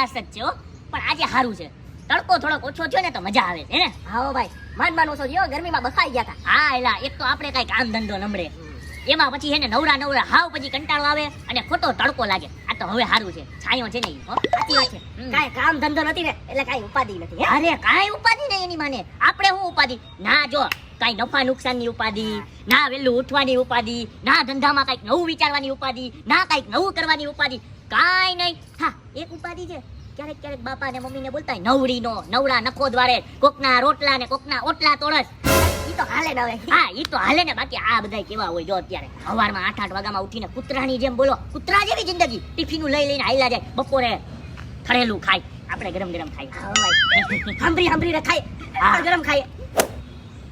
ભડાસ જ છે પણ આજે સારું છે. તડકો થોડોક ઓછો થયો ને તો મજા આવે છે ને? હા ભાઈ. માન માન ઓછો થયો ગરમીમાં બફાઈ ગયા હતા હા એલા એક તો આપણે કઈ કામ ધંધો નમડે એમાં પછી એને નવરા નવરા હાવ પછી કંટાળો આવે અને ખોટો તડકો લાગે. આ તો હવે સારું છે. છાયો છે ને હો. સાચી વાત છે. કાંઈ કામ ધંધો નથી ને એટલે કાંઈ ઉપાધિ નથી અરે કાંઈ ઉપાધિ નહીં એની માને. આપણે શું ઉપાધિ? ના જો કાંઈ નફા નુકસાનની ઉપાધિ ના વેલું ઉઠવાની ઉપાધિ ના ધંધામાં કાંઈક નવું વિચારવાની ઉપાધિ ના કાંઈક નવું કરવાની ઉપાધિ. કાંઈ નહીં. હા એક ઉપાધિ છે. ક્યારેક ક્યારેક બાપા ને મમ્મીને બોલતા હોય, નવરીનો નવરા નખો દ્વારે કોકના રોટલા ને કોકના ઓટલા તોડસ ઈ તો હાલે ને હવે. હા ઈ તો હાલે ને. બાકી આ બધા કેવા હોય જો અત્યારે. સવારમાં આઠ આઠ વાગ્યામાં ઉઠીને કૂતરાની જેમ બોલો. કૂતરા જેવી જિંદગી. ટિફિનું લઈ લઈને હાલ્યા જાય. બપોરે થળેલું ખાય. આપણે ગરમ ગરમ ખાય આવો હંભરી ને હા. ગરમ ખાય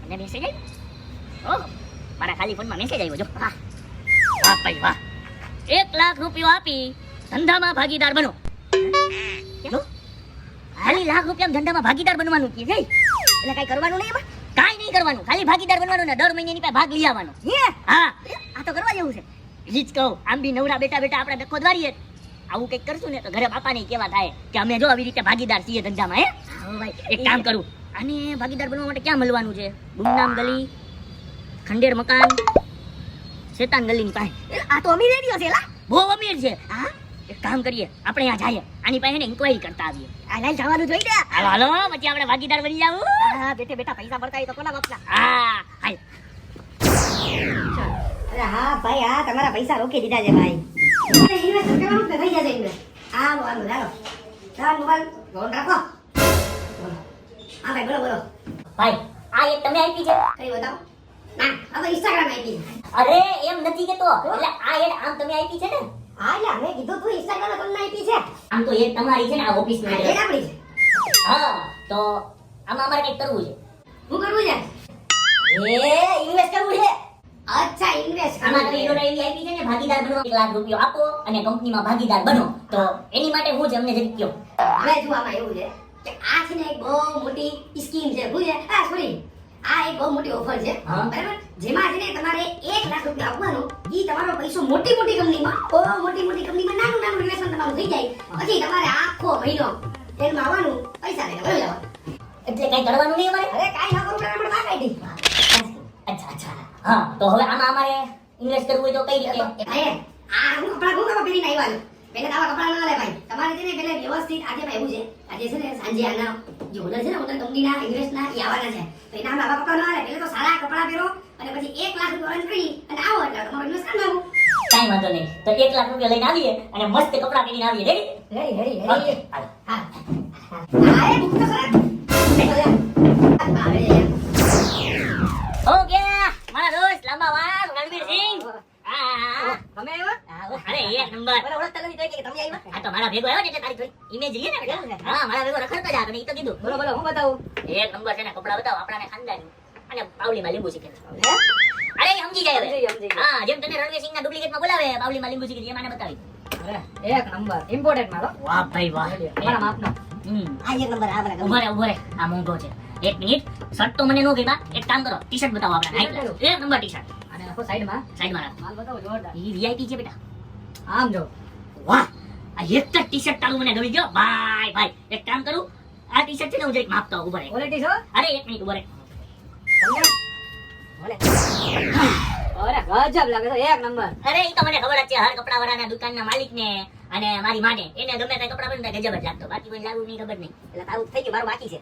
અને મેસેજ આવ્યો ઓહ. મારા ખાલી ફોનમાં મેસેજ આવ્યો જો. વાહ. વાહ ભાઈ વાહ. એક લાખ રૂપિયો આપી. ધંધામાં ભાગીદાર બનો. ખાલી લાખ રૂપિયા ધંધામાં ભાગીદાર બનવાનું કે જઈ એટલે કઈ કરવાનું નહીં એમાં? કાંઈ નહીં કરવાનું. ખાલી ભાગીદાર બનવાનું ને દર મહિને એની પાસે ભાગ લઈ આવવાનો. હા? આ તો કરવા જેવું છે. જ કહું આમ બી નવરા બેટા બેટા આપણે ડખો દ્વારીએ. આવું કંઈક કરશું ને તો ઘરે બાપાને કેવા થાય કે અમે જો આવી રીતે ભાગીદાર છીએ ધંધામાં હે? ભાઈ. એક કામ કરું. અને ભાગીદાર બનવા માટે ક્યાં મળવાનું છે? ગુમનામ ગલી ખંડેર મકાન શેતાન ગલીની પાસે. આ તો અમીર એરિયો છે લા. બહુ અમીર છે? હા. એક કામ કરીએ આપણે આ જઈએ. આની પાસે ઇન્કવાયરી કરતા આવીએ. આ લાઈ જવાનું જોઈ દે હાલો હાલો પછી આપણે ભાગીદાર બની જાવું હા બેઠે બેઠા પૈસા ભરતા હોય તો કોના બાપના? હા હાલ. અરે હા ભાઈ હા તમારા પૈસા રોકી દીધા છે ભાઈ. ઇન્વેસ્ટ કરવાનું ને થઈ જશે ઇન્વેસ્ટ હા બોલો ચાલો. ચાલો મોબાઈલ ફોન રાખો. હા ભાઈ બોલો બોલો. ભાઈ આ એક તમે આપી છે. કઈ બતાવો? ના આ તો ઇન્સ્ટાગ્રામ આપી અરે એમ નથી કેતો. એટલે આ એડ આમ તમે આપી છે ને? હા એટલે કીધું તું ઇન્સ્ટાગ્રામ કોણ આપી છે. આમ તો એ તમારી છે ને આ ઓફિસ આ એ આપણી છે. હા તો આમાં અમારે કંઈક કરવું છે? શું કરવું છે? એ ઇન્વેસ્ટ કરવું છે? અચ્છા ઇન્વેસ્ટ આમાં કરવું તમે એવી આપી છે ને ભાગીદાર બનવા. લાખ રૂપિયો આપો અને કંપનીમાં ભાગીદાર બનો. તો એની માટે હું છે અમને જરી કયો હવે જો આમાં એવું છે કે આ છે ને એક બહુ મોટી સ્કીમ છે. શું છે આ સોરી આ એક બહુ મોટી ઓફર છે. બરાબર? જેમાં છે ને તમારે એક લાખ રૂપિયા આપવાનું. એ તમારો પૈસો મોટી મોટી કંપનીમાં મોટી મોટી કંપનીમાં નાનું નાનું ઇન્વેસ્ટમેન્ટ તમારું થઈ જાય. પછી તમારે આખો મહિનો ટ્રેનમાં આવવાનું પૈસા લઈને વયો એટલે કઈ કરવાનું નહીં અમારે? અરે કાંઈ ન કરવું આપણે વાત આવી અચ્છા અચ્છા હા તો હવે આમાં અમારે ઇન્વેસ્ટ કરવું હોય તો કઈ રીતે? ભાઈ આ હું કપડા હું કપડા પહેરીને આવ્યા પહેલા આવા કપડા ના લે ભાઈ. તમારે છે ને પેલે વ્યવસ્થિત આજે ભાઈ એવું છે. આજે છે ને સાંજે આના જે ઓનર છે ને ઓનર કંપનીના ઇન્વેસ્ટના એ આવવાના છે. તો એના આવા કપડા ના લે પહેલા તો સારા કપડા પહેરો અને પછી એક લાખ રૂપિયા અર્ન કરી અને આવો એટલે તમારો ઇન્વેસ્ટ કરી નાખો કઈ વાંધો નહીં. તો એક લાખ રૂપિયા લઈને આવીએ અને મસ્ત કપડા પહેરીને આવીએ. રેડી રેડી રેડી હાલો. હા. હા એ બુક તો કરા. ઓકે મારા દોસ્ત લાંબા વાળ રણવીર સિંહ હા. તમે આવ્યો? અરે એક નંબર. મને ઓળખતા નથી કે તમે આવ્યા? આ તો મારા ભેગો આવ્યો ને તારી ઇમેજ લઈએ ને હા મારા ભેગો રખડતો જા અને ઈ તો કીધું. બોલો બોલો હું બતાવું? એક નંબર છે ને કપડા બતાવો આપણાને ખાનદાની. અને પાવલીમાં લીંબુ શીખે હે? અરે સમજી જાય હવે. સમજી ગયો, સમજી ગયો. હા જેમ તને રણવીર સિંહના ડુપ્લિકેટમાં બોલાવે પાવલીમાં લીંબુ શીખે એમ આને બતાવી. એક નંબર. ઇમ્પોર્ટન્ટ મારો વાહ ભાઈ વાહ. મારા માપનો. હમ. આ એક નંબર આ બરાબર. ઊભો રે આ મોંઘો છે. એક મિનિટ શર્ટ તો મને નો ગઈ એક કામ કરો. ટી શર્ટ બતાવો? આપણે એક નંબર ટી શર્ટ અને આખો સાઈડમાં સાઈડમાં માલ બતાવો જોરદાર. ઈ વીઆઈપી છે બેટા. આમ જો. વાહ. આ એક જ ટી શર્ટ તારું મને ગમી ગયો. ભાઈ ભાઈ એક કામ કરું. આ ટી શર્ટ છે ને હું જરીક માપતો. ઊભો રે ક્વોલિટી છો અરે એક મિનિટ ઊભો રહે. અરે ગજબ લાગે છે. એક નંબર. અરે એ તો મને ખબર જ છે હર કપડા વાળાના દુકાનના માલિક ને અને મારી માને. એને ગમે તે કપડા બનતા ગજબ જ લાગતો. બાકી મને લાગુ નહીં ખબર નહીં. એટલે તારું થઈ ગયું મારું બાકી છે.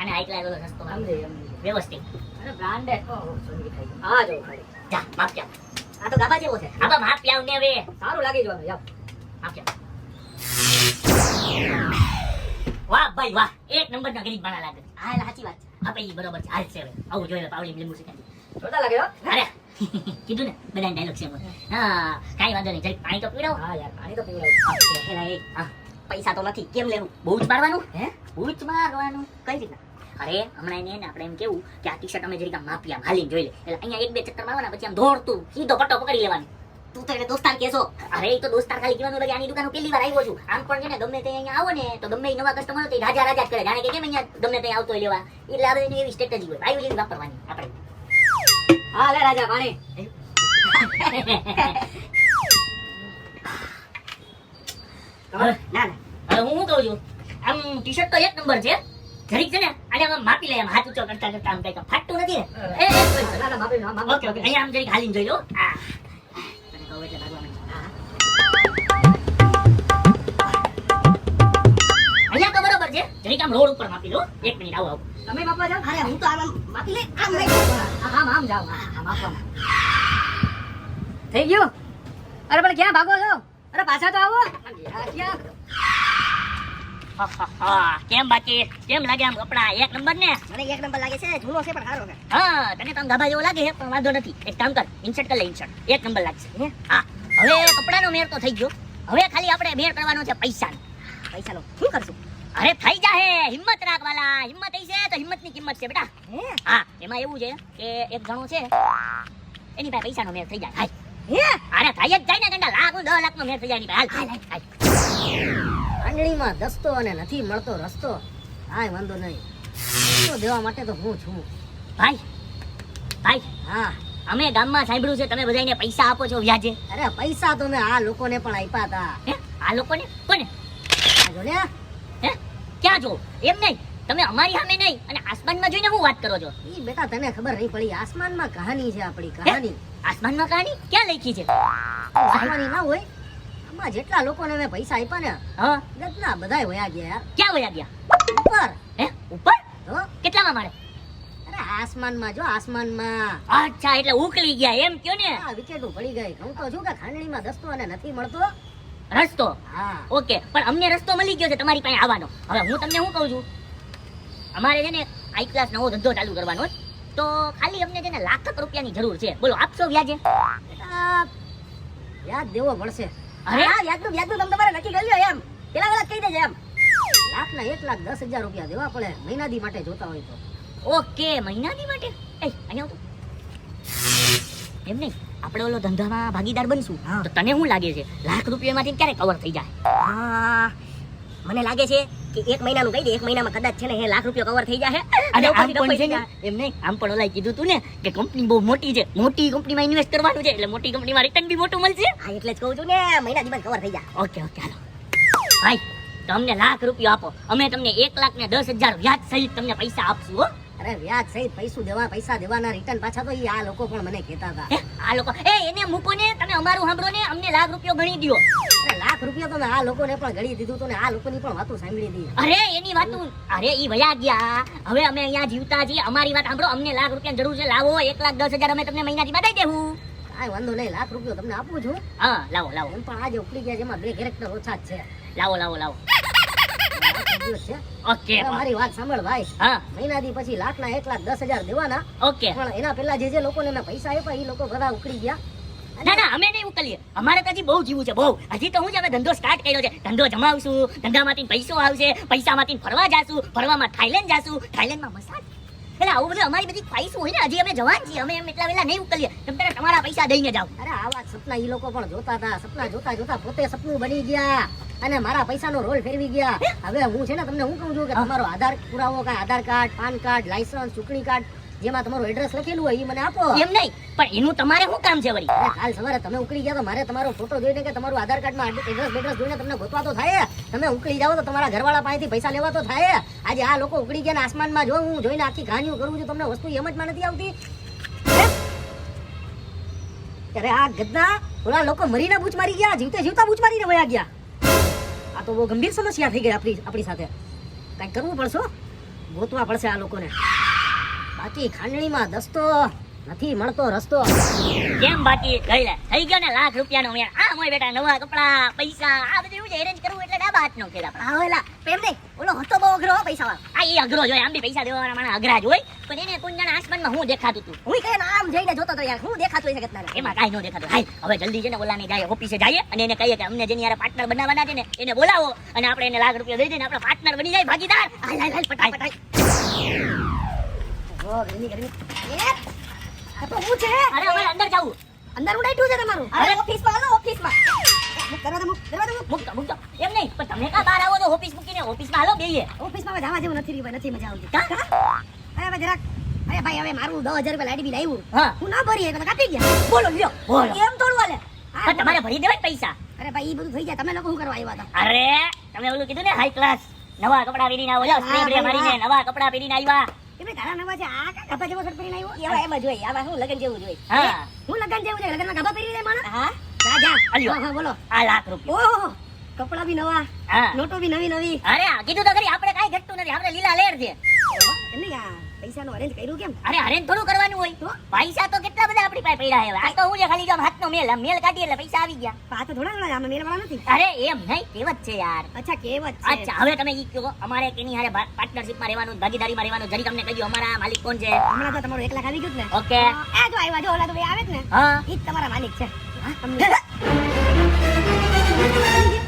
અને ક્લાસ વાળો સસ્તો વ્યવસ્થિત. અરે બ્રાન્ડેડ હા જો જા માપ જા આ તો ગાબા જેવો છે. આબા માપ પ્યાવ ને હવે. સારું લાગી જો યાર માપ વાહ ભાઈ વાહ. એક નંબર ના ગરીબ માણા લાગે. હા સાચી વાત છે. આપણે ઈ બરોબર છે. હાલ છે હવે. આવું જોઈ લે પાવડી લીંબુ શીખાડી જોતા લાગે હો. અરે કીધું ને બધા ડાયલોગ છે. હા. કાઈ વાંધો નહીં. જરી પાણી તો પીવડાવો. હા યાર પાણી તો પીવડાવું. એલા એ હા. પૈસા તો નથી. કેમ લેવું? બહુ જ મારવાનું હે? બહુ જ મારવાનું કઈ રીતના? અરે હમણાં એને આપણે એમ કેવું કે આ ટી શર્ટ અમે જરીક આમ માપી આમ હાલીને જોઈ લે. એટલે અહીંયા એક બે ચક્કર મારવાના પછી આમ દોડતું સીધો પટ્ટો પકડી લેવાની. તું તો એને દોસ્તાર કેસો અરે તો દોસ્તાર ખાલી કહેવાનું લાગે આની દુકાન પહેલી વાર આવ્યો છું. આમ પણ છે ને ગમે તે અહીંયા આવો ને તો ગમે નવા કસ્ટમર તો રાજા રાજા જ કરે. જાણે કે કેમ અહીંયા ગમે તે આવતો લેવા. એટલે હવે એની એવી સ્ટ્રેટેજી હોય. આવી જેવી વાપરવાની આપણે. હા લે રાજા પાણી. ના ના. હવે હું શું કહું છું? આમ ટી શર્ટ તો એક નંબર છે. જરીક છે ને આને આમ માપી લે આમ હાથ ઊંચો કરતા કરતા આમ કંઈક ફાટતું નથી ને એ. ના ના માપી. ઓકે ઓકે અહીંયા આમ જરીક હાલીને જોઈ લો આ એટલે ભાગવા માંડ્યો. અહીંયા તો બરોબર છે જરીક આમ રોડ ઉપર માપી લો એક મિનિટ આવો આવો તમે માપવા જાવ અરે હું તો આમ આમ માપી લે આમ આમ આમ હા, હા, માપવા થઈ ગયું અરે પણ ક્યાં ભાગો છો અરે પાછા તો આવો ક્યાં. કેમ બાકી? કેમ લાગે આમ કપડા? એક નંબર ને? મને એક નંબર લાગે છે જૂનો છે પણ સારો છે. હા તને તો ગાભા જેવો લાગે છે પણ વાંધો નથી. એક કામ કર ઇન્સર્ટ કર લે ઇન્સર્ટ. એક નંબર લાગશે હા? હવે કપડાનો મેર તો થઈ ગયો. હવે ખાલી આપણે મેર કરવાનો છે પૈસાનો. પૈસા લો શું કરશું? અરે થઈ જાહે. હિંમત રાખ વાલા હિંમત થઈ છે તો હિંમતની કિંમત છે બેટા. હે? હા એમાં એવું છે કે એક જણો છે એની પાસે પૈસાનો મેળ થઈ જાય. હાય હે? અરે થઈ જ જાય ને ગંડા. લાખ દસ લાખ નો મેળ થઈ જાય એની પાસે. હાલ હાલ હાલ. આંગળીમાં દસ્તો અને નથી મળતો રસ્તો કાંઈ વાંધો નહીં. દેવા માટે તો હું છું? ભાઈ ભાઈ હા. અમે ગામમાં સાંભળ્યું છે તમે બધાને પૈસા આપો છો વ્યાજે. અરે પૈસા તો મેં આ લોકોને પણ આપ્યા હતા હે આ લોકોને? કોને? જો ને હે ક્યાં જો એમ નહીં તમે અમારી સામે નહીં અને આસમાનમાં જોઈને હું વાત કરો છો? ઈ બેટા તને ખબર નહીં પડી આસમાનમાં કહાની છે આપણી? કહાની. આસમાનમાં કહાની ક્યાં લખી છે? કહાની ના હોય આમાં જેટલા લોકોને મેં પૈસા આપ્યા ને હા? ગતના બધાય વયા ગયા. યાર ક્યાં વયા ગયા? ઉપર. હે? ઉપર? તો? કેટલામાં મારે? અરે આસમાનમાં જો આસમાનમાં. અચ્છા એટલે ઉકલી ગયા એમ કયો ને? આ વિકેટો પડી ગઈ. હું તો છું કે ખાંડણીમાં દસ્તો અને નથી મળતો. રસ્તો? હા. ઓકે પણ અમને રસ્તો મળી ગયો છે તમારી પાસે આવવાનો. હવે હું તમને શું કહું છું? અમારે છે ને આઈ ક્લાસ નવો ધંધો ચાલુ કરવાનો છે. તો ખાલી અમને છે ને લાખ રૂપિયાની જરૂર છે. બોલો આપશો વ્યાજે? વ્યાજ દેવો પડશે હા યાદનું તમે તમારે નક્કી કરી લો એમ. પેલા પેલા કહી દેજે એમ. લાખ ના એક લાખ દસ હજાર રૂપિયા દેવા પડે મહિનાદી માટે જોતા હોય તો. ઓકે મહિનાની માટે? એ અહીંયા આવ એમ નહીં આપણે ઓલો ધંધામાં ભાગીદાર બનશું. તો તને શું લાગે છે? લાખ રૂપિયામાંથી ક્યારે કવર થઈ જાય? મને લાગે છે કે એક મહિનાનું કહી દે એક મહિનામાં કદાચ છે ને એ લાખ રૂપિયા કવર થઈ જાય અને આમ પણ છે ને એમ નહીં આમ પણ ઓલાએ કીધું તું ને કે કંપની બહુ મોટી છે મોટી કંપનીમાં ઇન્વેસ્ટ કરવાનું છે એટલે મોટી કંપનીમાં રિટર્ન બી મોટું મળશે. હા એટલે જ કહું છું ને મહિના કવર થઈ જાય ઓકે ઓકે હાલો. ભાઈ તમને લાખ રૂપિયા આપો. અમે તમને એક લાખ ને દસ હજાર વ્યાજ સહિત તમને પૈસા આપશું હો. અરે વ્યાજ સહિત પૈસું દેવા પૈસા દેવાના રિટર્ન પાછા તો આ લોકો પણ મને કહેતા હતા. આ લોકો એ એને મૂકો ને તમે અમારું સાંભળો ને અમને લાખ રૂપિયો ગણી દો અરે લાખ રૂપિયા તો મેં આ લોકોને પણ ગણી દીધું હતું ને આ લોકોની પણ વાતો સાંભળી હતી અરે એની વાતો અરે ઈ વયા ગયા. હવે અમે અહીંયા જીવતા છીએ. અમારી વાત સાંભળો અમને લાખ રૂપિયાની જરૂર છે. લાવો એક લાખ દસ હજાર અમે તમને મહિનાથી બતાવી દેવું કાંઈ વાંધો નહીં લાખ રૂપિયો તમને આપું છું. હા લાવો લાવો. એમ પણ આજે ઉપડી ગયા છે એમાં બે કેરેક્ટર ઓછા જ છે. લાવો લાવો લાવો. જ છે. ઓકે. મારી વાત સાંભળ ભાઈ. હા. મહિનાથી પછી લાખ ના એક લાખ દસ હજાર દેવાના. ઓકે. પણ એના પહેલા જે જે લોકોને મેં પૈસા આપ્યા એ લોકો બધા ઉકળી ગયા. ના ના અમે નહીં ઉકલીએ અમારે તો હજી બહુ જીવું છે બહુ. હજી તો હું જ અમે ધંધો સ્ટાર્ટ કર્યો છે. ધંધો જમાવશું ધંધામાંથી પૈસો આવશે પૈસામાંથી ફરવા જાશું ફરવામાં થાઈલેન્ડ જાશું. થાઈલેન્ડમાં મસાજ? એટલે આવું બધું અમારી બધી ખ્વાઈશું હોય ને હજી અમે જવાન છીએ. અમે એમ એટલા વેલા નહીં ઉકલીએ તમે તમારા પૈસા દઈને જાઓ. અરે આવા સપના એ લોકો પણ જોતા હતા. સપના જોતા જોતા પોતે સપનું બની ગયા. અને મારા પૈસાનો રોલ ફેરવી ગયા. હવે હું છે ને તમને હું કહું છું કે તમારો આધાર પુરાવો કાંઈ Aadhaar card PAN card licence ચૂંટણી કાર્ડ જેમાં તમારું એડ્રેસ લખેલું હોય એ મને આપો. એમ નહીં પણ એનું તમારે શું કામ છે વળી? હાલ કાલ સવારે તમે ઉકળી ગયા તો મારે તમારો ફોટો જોઈને કે તમારું આધાર કાર્ડમાં એડ્રેસ બેડ્રેસ જોઈને તમને ગોતવા તો થાય. તમે ઉકળી જાઓ તો તમારા ઘરવાળા પાસેથી પૈસા લેવા તો થાય. આજે આ લોકો ઉકળી ગયા ને આસમાનમાં જો હું જોઈને આખી કહાનીઓ કરું છું તમને વસ્તુ એમ જ માં નથી આવતી? અરે આ ગદ્દા ઓલા લોકો મરીને બૂચ મારી ગયા જીવતે જીવતા બૂચ મારીને વયા ગયા. આ તો બહુ ગંભીર સમસ્યા થઈ ગઈ આપણી આપણી સાથે. કંઈક કરવું પડશે ગોતવા પડશે આ લોકોને. બાકી ખાંડણીમાં દસ્તો. નથી મળતો રસ્તો. કેમ બાકી ગઈ લે. થઈ ગયો ને લાખ રૂપિયાનો મેળ. આ મોય બેટા નવા કપડા પૈસા આ બધું એવું એરેન્જ કરવું એટલે ડાબા હાથનો ખેલ આપણે. આવેલા પ્રેમ નહીં ઓલો હતો બહુ અઘરો પૈસા વાળો. આ એ અઘરો જોઈએ આમ બી પૈસા દેવાના માણસ અઘરા જ હોય. પણ એને કોઈ જાણે આસમાનમાં હું દેખાતું હતું હું કઈ આમ જઈને જોતો તો યાર? હું દેખાતું હોય કેટલા એમાં કાંઈ ન દેખાતું. હાય હવે જલ્દી છે ને ઓલાની જાય ઓફિસે જઈએ અને એને કહીએ કે અમને જેની યાર પાર્ટનર બનાવવાના છે ને એને બોલાવો અને આપણે એને લાખ રૂપિયા દઈ દઈને આપણે પાર્ટનર બની જાય ભાગીદાર. હાલ હાલ હાલ પટાઈ પટાઈ ગરમી ગરમી. તો હું છે? અરે અમારે અંદર જવું અંદર ઉડાઈટું છે તમારું? અરે, ઓફિસમાં હાલો ઓફિસમાં મુક દરવાજા મુક દરવાજા મુક મૂકતો મૂકતો એમ નહીં પણ તમે કા બહાર આવો તો ઓફિસ મૂકીને? ઓફિસમાં હાલો બેહીએ. ઓફિસમાં હવે જવા જેવું નથી રહ્યું નથી મજા આવતી. કા? અરે ભાઈ જરાક. અરે ભાઈ હવે મારું દસ હજાર રૂપિયા લાઈટ બિલ આવ્યું હા. હું ના કાપી ગયા. બોલો લ્યો બોલો. એમ થોડું હાલે. પણ તમારે ભરી દેવાય પૈસા. અરે ભાઈ બધું થઈ જાય. તમે લોકો શું કરવા આવ્યા હતા? અરે તમે ઓલું કીધું ને હાઈ ક્લાસ નવા કપડા પહેરીને આવો. સ્પ્રે ભાઈ, મારીને નવા કપડા પહેરીને આવ્યા. તારા નવા છે આ કા ગભા જેવો શર્ટ પહેરીને આવ્યો. એવા એમ જ હોય આ શું લગન જેવું જ હોય હા? હું લગન જેવું છે લગનમાં ગભા પહેરી લે માણસ? હા. જા જા. હા, હા, બોલો. આ લાખ રૂપિયા. ઓહો કપડા બી નવા હા. નોટો બી નવી નવી. અરે કીધું તો કરી આપણે કઈ ઘટતું નથી. આપણે લીલા લેર છે. એમ નહીં આ પૈસાનું અરેન્જ કર્યું કેમ? અરે હરેન થોડું કરવાનું હોય. તો પૈસા તો કેટલા બધા આપણી પાસે પડ્યા છે આ તો હું છે ખાલી જો હાથનો મેલ મેલ કાઢીએ એટલે પૈસા આવી ગયા. આ તો થોડા ઘણા આમાં મેળવાળા નથી. અરે એમ નહીં કહેવત છે યાર. અચ્છા કેવત છે. અચ્છા હવે તમે ઈ કહો અમારે કેની હારે પાર્ટનરશિપમાં રહેવાનું ભાગીદારીમાં રહેવાનું. જરી તમને કહ્યું અમારા માલિક કોણ છે? હમણાં તો તમારું એક લાખ આવી ગયું ને. ઓકે. આ જો આવ્યા જો ઓલા તો બે આવે ને. હા. ઈ તમારા માલિક છે. તમને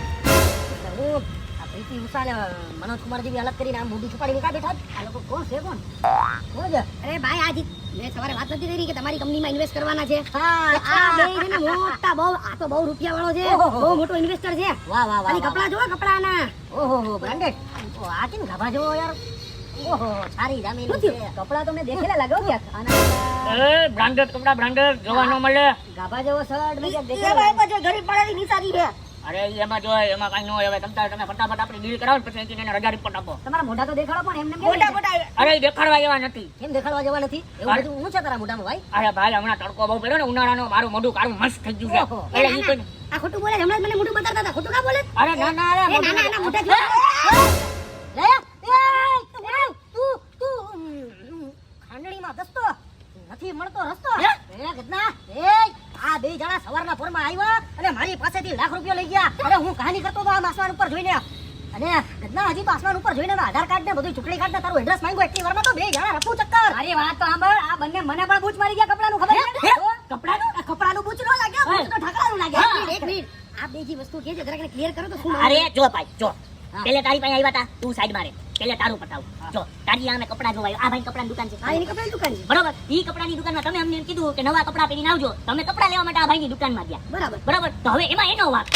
આ ને મનોજ કુમાર જેવી અલગ કરીને આમ મોઢું છુપાડીને કાં બેઠા આ લોકો કોણ છે કોણ? કોણ છે? અરે ભાઈ આ મેં સવારે વાત નથી કરી કે તમારી કંપનીમાં ઇન્વેસ્ટ કરવાના છે. આ બે છે ને મોટા બહુ આ તો બહુ રૂપિયા વાળો છે બહુ મોટો ઇન્વેસ્ટર છે. વાહ વાહ વાહ કપડા જો કપડાના. ઓહો હો બ્રાન્ડેડ આ કેમ ગાભા જેવો યાર? ઓહો સારી જામીન છે. કપડા તો મેં દેખેલા લાગ્યો ક્યાંક એ બ્રાન્ડેડ કપડા બ્રાન્ડેડ જોવા મળે. ગાભા જેવો શર્ટ મેં ગરીબ પડેલી નિશાની છે. અરે એમાં જો એમાં કઈ ન હોય હવે તમ તમે ફટાફટ આપણી ડીલ કરાવો પછી એને રજા રિપોર્ટ આપો. તમારા મોઢા તો દેખાડો પણ એમને મોઢા મોઢા અરે દેખાડવા જેવા નથી. એમ દેખાડવા જેવા નથી? એવું બધું હું છે તારા મોઢામાં ભાઈ? અરે ભાઈ હમણાં તડકો બહુ પડ્યો ને ઉનાળાનો મારું મોઢું મસ્ત થઈ ગયું છે. એટલે ઈ કોઈ આ ખોટું બોલે હમણાં જ મને મોઢું બતાવતા હતા. ખોટું કા બોલે? અરે ના ના અરે ના ના ના મોઢા જોવા લે એ તું તું ખાંડણીમાં દસ્તો નથી મળતો રસ્તો હે? એ ગધના એ આ બે જણા સવારના પોરમાં આવ્યા અને મારી પાસેથી લાખ રૂપિયા લઈ ગયા. અરે હું કહાની કરતો તો આમ આસમાન ઉપર જોઈને. અને ગદના હજી આસમાન ઉપર જોઈને આધાર કાર્ડ ને બધું ચૂંટણી કાર્ડ ને તારું એડ્રેસ માંગ્યું એટલી વારમાં તો બે જણા રફું ચક્કર. અરે વાત તો સાંભળ આ બંને મને પણ બૂચ મારી ગયા કપડાનું ખબર કપડાનું? આ કપડાનું બૂચ નો લાગ્યો? બૂચ તો ઢાકડાનું લાગ્યો. એક મિનિટ, આ બે જે વસ્તુ કે છે જરાક ક્લિયર કરો તો શું અરે જો ભાઈ જો. પેલે તારી પાસે આવ્યા હતા તું સાઈડ મારે પેલે તારું પતાવ. જો તારી આમે કપડા જોવાયો આ ભાઈ કપડાની દુકાન છે. હા એની કપડાની દુકાન છે. બરોબર? ઈ કપડાની દુકાનમાં તમે અમને એમ કીધું કે નવા કપડા પહેરીને આવજો. તમે કપડા લેવા માટે આ ભાઈની દુકાનમાં ગયા. બરાબર. બરાબર? તો હવે એમાં એનો વાક.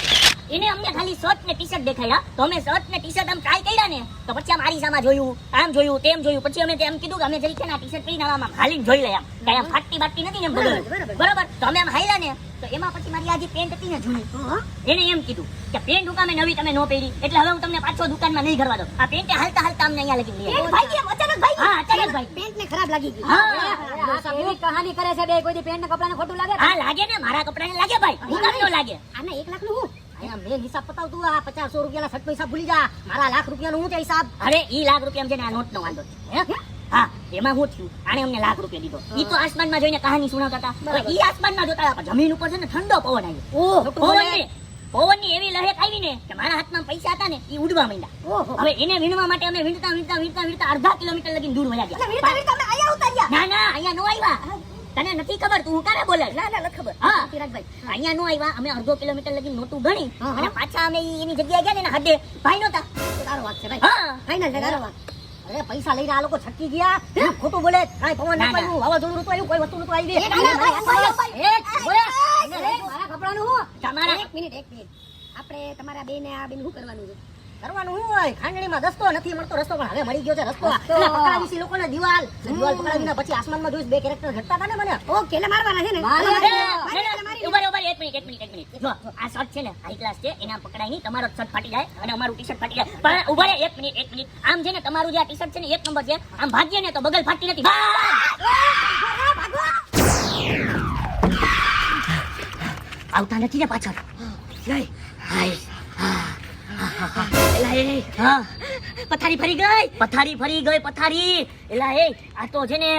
એને અમને ખાલી શર્ટ ને ટી શર્ટ દેખાડ્યા. તો અમે શર્ટ ને ટી શર્ટ આમ ટ્રાય કર્યા ને તો પછી આમ આરીસામાં જોયું આમ જોયું તેમ જોયું. પછી અમે તેમ કીધું કે અમે જરી છે ને ટી શર્ટ પહેરીને આમ હાલીને જોઈ લઈએ. આમ કઈ આમ ફાટતી બાટતી નથી ને એમ બરોબર તો અમે આમ હાલ્યા ને તો એમાં પછી મારી આજે પેન્ટ હતી ને જૂની એને એમ કીધું કે પેન્ટ હુકામે નવી તમે નો પહેરી એટલે હવે હું તમને પાછો દુકાનમાં નહીં કરવા દઉં. આ પેન્ટ હાલતા હાલતા અમને અહીંયા લગી લઈએ ભાઈ એમ અચાનક ભાઈ હા, અચાનક ભાઈ. પેન્ટ ને ખરાબ લાગી ગઈ. હા. કહાની કરે છે બે કોઈ પેન્ટ ને કપડા ને ખોટું લાગે? હા લાગે ને મારા કપડાને લાગે ભાઈ. હું કામ નો લાગે. આને એક લાખનું હું? અહીંયા હિસાબ પતાવ આ પચાસ રૂપિયાના શર્ટ નો ભૂલી જા. મારા લાખ રૂપિયાનું હું છે હિસાબ? અરે ઈ લાખ રૂપિયા છે ને આ નોટનો વાંધો છે. હા? એમાં શું થયું આણે અમને લાખ રૂપિયા દીધો. ઈ તો આસમાનમાં જોઈને કહાની સુણાવતા હતા. ઈ આસમાનમાં જોતા હતા જમીન ઉપર છે ને ઠંડો પવન આવ્યો. ઓહ. પવન ને પવનની એવી લહેર આવી ને કે મારા હાથમાં પૈસા હતા ને એ ઉડવા માંડ્યા. હવે એને વીણવા માટે અમે વીણતા વીણતા વીણતા વીણતા અડધા કિલોમીટર લગીને દૂર વયા ગયા. ના ના અહીંયા નો આવ્યા. તને નથી ખબર તું કારે બોલે ના ના ખબર. હા. ચિરાગભાઈ અહીંયા નો આવ્યા અમે અડધો કિલોમીટર લગી નોટું ગણી. અને પાછા અમે એની જગ્યાએ ગયા ને હદે ભાઈ નહોતા. તો તારો વાત છે ભાઈ. હા. ફાઇનલ છે તારો વાત. અરે પૈસા લઈને આ લોકો છટકી ગયા. ખોટું બોલે? કાંઈ પવન ના. પડ્યું વાવાઝોડું નતું આવ્યું કોઈ વસ્તુ નતું આવી એ બોલે. મારા કપડાનું. તમારા એક મિનિટ એક મિનિટ. આપણે તમારા બે ને આ બેન શું કરવાનું છે? કરવાનું શું હોય. ખાંડણીમાં રસ્તો નથી મળતો. રસ્તો પણ હવે મળી ગયો છે રસ્તો. એટલે પકડાવી છે લોકોને દિવાલ. દિવાલ પકડાવીને પછી આસમાનમાં જોઈશ. બે કેરેક્ટર ઘટતા હતા ને મને. ઓકે એટલે મારવાના છે ને? ઊભા ઊભા એક મિનિટ, એક મિનિટ, એક મિનિટ. જો, આ શર્ટ છે ને હાઈ ક્લાસ છે. એના પકડાય નહીં તમારો શર્ટ ફાટી જાય અને અમારું ટી શર્ટ ફાટી જાય. પણ ઊભા રે એક મિનિટ એક મિનિટ. આમ છે ને તમારું જે આ ટી શર્ટ છે ને એક નંબર છે. આમ ભાગીએ ને તો બગલ ફાટતી નથી. આવતા નથી ને પાછળ. હાય. એલા એ, હા. પથારી ફરી ગઈ. પથારી ફરી ગઈ પથારી. એલા એ આ તો છે ને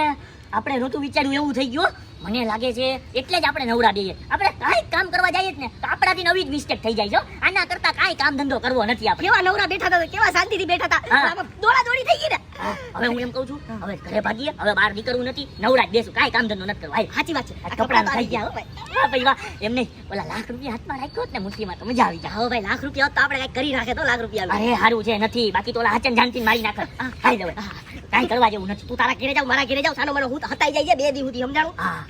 આપણે ઋતુ વિચાર્યું એવું થઈ ગયું. મને લાગે છે એટલે જ આપણે નવરા દઈએ. આપણે કાંઈ કામ કરવા જઈએ જ ને તો આપણાથી નવી જ મિસ્ટેક થઈ જાય છે આના કરતા કાંઈ કામ ધંધો કરવો નથી આપણે. કેવા નવરા બેઠા હતા કેવા શાંતિથી બેઠા હતા. દોડા દોડી થઈ ગઈ ને. હવે હું એમ કહું છું હવે ઘરે ભાગીએ હવે બહાર નીકળવું નથી નવરાજ બેસું કાંઈ કામ ધંધો નથી કરવું. સાચી વાત છે. કપડાં થઈ ગયા હા. ભાઈ વાહ. એમ નહીં ઓલા લાખ રૂપિયા હાથમાં રાખ્યો ને મુઠ્ઠીમાં તો મજા આવી જાય. હવે ભાઈ લાખ રૂપિયા તો આપણે કઈ કરી નાખે તો લાખ રૂપિયા અરે સારું છે નથી. બાકી તો ઓલા હાચન જાનથી મારી નાખે. ખાઈ દવે કાંઈ કરવા જેવું નથી. તું તારા ઘેરે જાવ મારા ઘેરે જાવ સાનો મારો હું હતાઈ જાય બે દી સુધી સમજાણું? હા.